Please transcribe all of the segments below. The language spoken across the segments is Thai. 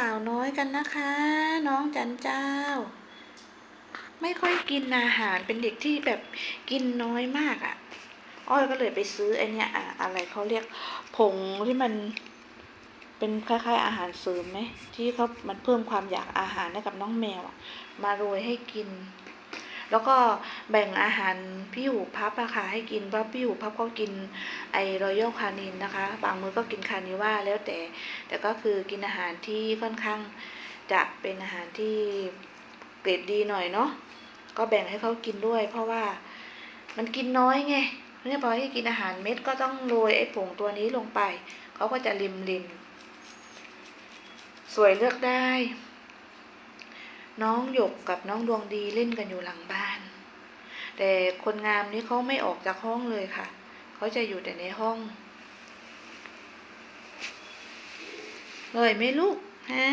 สาวน้อยกันนะคะ น้องจันเจ้า ไม่ค่อยกินอาหารเป็นเด็กที่แบบกินน้อยมากอะ่ะ อ้อยก็เลยไปซื้อไอเนี้ยอะอะไรเขาเรียกผงที่มันเป็นคล้ายๆอาหารเสริมไหมที่เขามันเพิ่มความอยากอาหารให้กับน้องแมวอะมาโรยให้กิน แล้วก็แบ่งอาหารพี่หูพับอะค่ะให้กินเพราะพี่หูพับเขากินไอรอยัลคานินนะคะ บางมือก็กินคานิว่าแล้วแต่ แต่ก็คือกินอาหารที่ค่อนข้างจะเป็นอาหารที่เกรดดีหน่อยเนาะ ก็แบ่งให้เขากินด้วย เพราะว่ามันกินน้อยไงเนี่ยพอให้กินอาหารเม็ดก็ต้องโรยไอ้ผงตัวนี้ลงไป เขาก็จะริมริมสวยเลือกได้ น้องหยกกับน้องดวงดีเล่นกันอยู่หลังบ้าน แต่คนงามนี้เขาไม่ออกจากห้องเลยค่ะ เขาจะอยู่แต่ในห้องเลยไหม่ลูกฮะ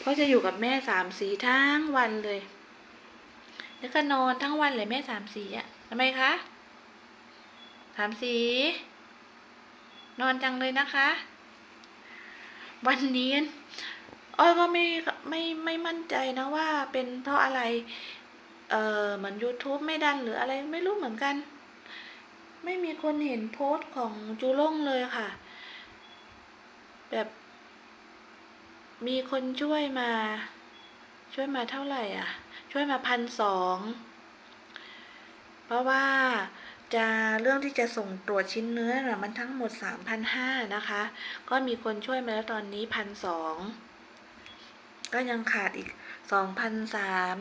เขาจะอยู่กับแม่สามสีทั้งวันเลย แล้วก็นอนทั้งวันเลยแม่สามสีอะทำไมคะสามสี นอนจังเลยนะคะ วันนี้ อ้อยก็ไม่ไม่ไม่มั่นใจนะว่าเป็นเพราะอะไร เออเหมือน YouTube ไม่ดันหรืออะไรไม่รู้เหมือนกัน ไม่มีคนเห็นโพสต์ของจูล่งเลยค่ะ แบบ มีคนช่วยมา ช่วยมาเท่าไหร่อะ ช่วยมาพันสองเพราะว่าจะเรื่องที่จะส่งตรวจชิ้นเนื้อน่ะมันทั้งหมดสามพันห้านะคะ ก็มีคนช่วยมาแล้วตอนนี้พันสอง ก็ยังขาดอีกสองพันสาม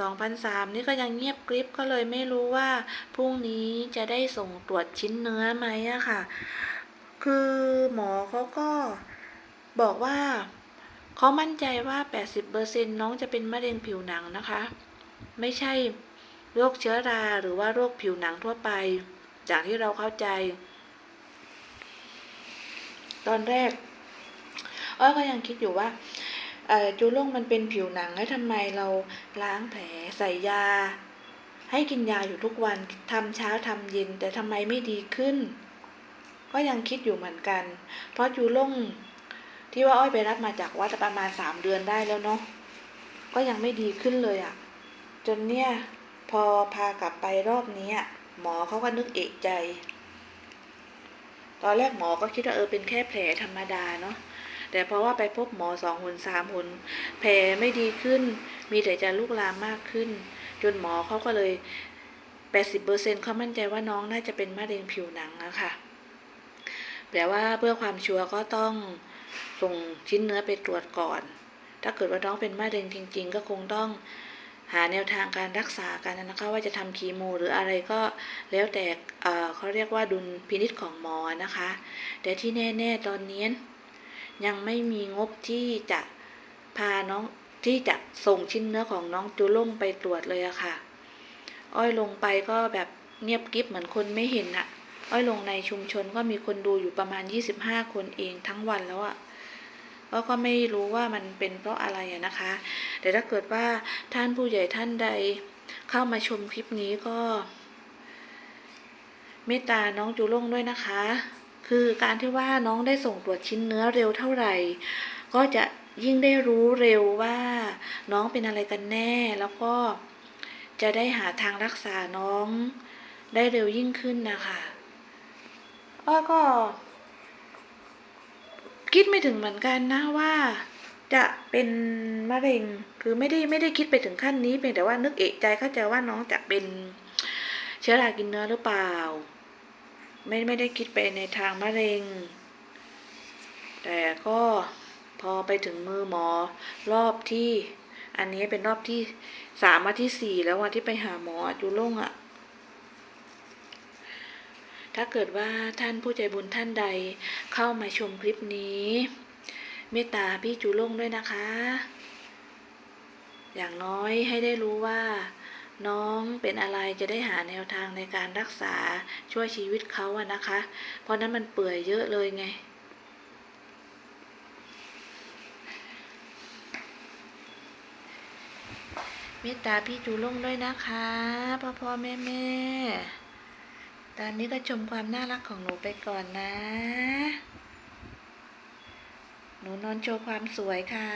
สองพันสามนี่ก็ยังเงียบกริบก็เลยไม่รู้ว่าพรุ่งนี้จะได้ส่งตรวจชิ้นเนื้อไหมอะค่ะ คือหมอเขาก็บอกว่าเขามั่นใจว่า 80%น้องจะเป็นมะเร็งผิวหนังนะคะ ไม่ใช่โรคเชื้อราหรือว่าโรคผิวหนังทั่วไป จากที่เราเข้าใจ ตอนแรก อ้อยก็ยังคิดอยู่ว่าจูล่งมันเป็นผิวหนังแล้วทำไมเราล้างแผลใส่ยา ให้กินยาอยู่ทุกวันทำเช้าทำเย็นแต่ทำไมไม่ดีขึ้น ก็ยังคิดอยู่เหมือนกัน เพราะจูล่งที่ว่าอ้อยไปรับมาจากวัดประมาณสามเดือนได้แล้วเนาะก็ยังไม่ดีขึ้นเลยอะ่ะ จนเนี่ยพอพากลับไปรอบนี้หมอเขาก็นึกเอกใจ ตอนแรกหมอก็คิดว่าเออเป็นแค่แผลธรรมดาเนาะ แต่เพราะว่าไปพบหมอสองหนสามหนแผลไม่ดีขึ้น มีแต่จะลุกลามมากขึ้น จนหมอเขาก็เลยแปดสิบเปอร์เซนเขามั่นใจว่าน้องน่าจะเป็นมะเร็งผิวหนังอะคะแต่ว่าเพื่อความชัวร์ก็ต้องส่งชิ้นเนื้อไปตรวจก่อน ถ้าเกิดว่าน้องเป็นมะเร็งจริง ๆ ก็คงต้องหาแนวทางการรักษากันนะคะว่าจะทำคีโม หรืออะไรก็แล้วแต่เเขาเรียกว่าดุลพินิจของหมอนะคะ แต่ที่แน่ ๆ ตอนนี้ ยังไม่มีงบที่จะพาน้องที่จะส่งชิ้นเนื้อของน้องจูล่งไปตรวจเลยอะค่ะ อ้อยลงไปก็แบบเงียบกริบเหมือนคนไม่เห็นอะอ้อยลงในชุมชนก็มีคนดูอยู่ประมาณ 25 คนเองทั้งวันแล้วอะอ้อยก็ไม่รู้ว่ามันเป็นเพราะอะไรอะนะคะ แต่ถ้าเกิดว่าท่านผู้ใหญ่ท่านใดเข้ามาชมคลิปนี้ก็ เมตตาน้องจูล่งด้วยนะคะ คือการที่ว่าน้องได้ส่งตรวจชิ้นเนื้อเร็วเท่าไหร่ ก็จะยิ่งได้รู้เร็วว่าน้องเป็นอะไรกันแน่ แล้วก็จะได้หาทางรักษาน้องได้เร็วยิ่งขึ้นนะคะอ้อก็ คิดไม่ถึงเหมือนกันนะว่าจะเป็นมะเร็งคือไม่ได้ไม่ได้คิดไปถึงขั้นนี้เพียงแต่ว่านึกเอะใจเข้าใจว่าน้องจะเป็นเชื้อรากินเนื้อหรือเปล่า ไม่ไม่ได้คิดไปในทางมะเร็ง แต่ก็พอไปถึงมือหมอรอบที่ อันนี้เป็นรอบที่สามมาที่สี่แล้ววันที่ไปหาหมอจูล่งอะ่ะ ถ้าเกิดว่าท่านผู้ใจบุญท่านใดเข้ามาชมคลิปนี้ เมตตาพี่จูล่งด้วยนะคะ อย่างน้อยให้ได้รู้ว่า น้องเป็นอะไรจะได้หาแนวทางในการรักษาช่วยชีวิตเขาอะนะคะ เพราะนั้นมันเปื่อยเยอะเลยไง เมตตาพี่จูล่งด้วยนะคะพ่อพ่อแม่แม่ตอนนี้ก็ชมความน่ารักของหนูไปก่อนนะ หนูนอนโชว์ความสวยค่ะ